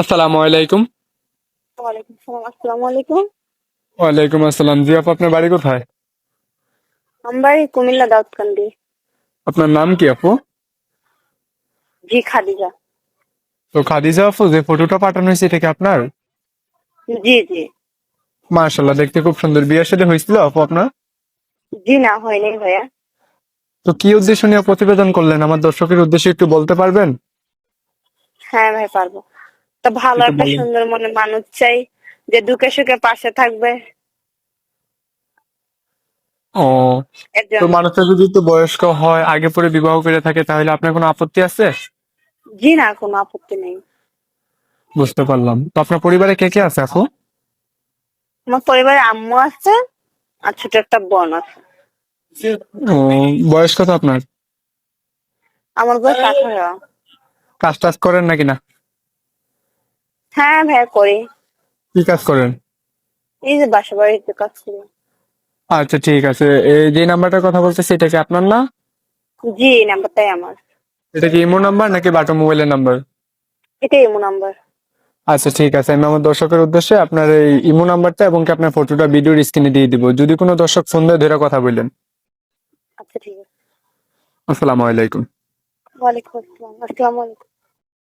আসসালামু আলাইকুম। ওয়ালাইকুম সালাম আসসালামু জি আপু আপনার বাড়ি কোথায়? আমার বাড়ি কুমিল্লা দাউদকান্দি। আপনার নাম কি আপু? জি খাদিজা। তো খাদিজা আপু যে ফটোটা পাঠানো হয়েছে এটা কি আপনার? জি জি। মার্শাল্লাহ দেখতে খুব সুন্দর। বিয়ের সাথে হয়েছিল আপু আপনার? জি না হয়নি ভাইয়া। তো কি উদ্দেশ্য নিয়ে প্রতিবেদন করলেন? আমার দর্শকের উদ্দেশ্যে একটু বলতে পারবেন? হ্যাঁ ভাই পারব। তো ভালো একটা সুন্দর মনে মানুষ চাই যে দুঃখে সুখে পাশে থাকবে। ও তো মানুষটা যদি একটু বয়স্ক হয় আগে পরে বিবাহ করে থাকে তাহলে আপনার কোনো আপত্তি আছে? জি না কোনো আপত্তি নেই। বুঝতে পারলাম। তো আপনার পরিবারে কে কে আছে আপু? আমার পরিবারে আম্মু আছে আর ছোট একটা বোন আছে। বয়স কত আপনার? আমার বয়স আঠারো। কাজ টাজ করেন নাকি না? হ্যাঁ ভাইয়া করি। কি কাজ করেন? এই যে বাসা বাড়িতে কাজ করি। আচ্ছা ঠিক আছে। এই যে নাম্বারটার কথা বলতে সেটা কি আপনার না? জি এই নাম্বারটাই আমার। এটা কি ইমো নাম্বার নাকি বাটো মোবাইলের নাম্বার? এটাই এমন নাম্বার। আচ্ছা ঠিক আছে। আমি আমার দর্শকের উদ্দেশ্যে আপনার এই ইমো নাম্বারটা এবং কি আপনার ফটোটা ভিডিওর স্ক্রিনে দিয়ে দিব। যদি কোনো দর্শক ফোন দিয়ে ধরে কথা বললেন আচ্ছা ঠিক আছে। আসসালামু আলাইকুম। ওয়ালাইকুম আসসালাম। আসসালামু আলাইকুম।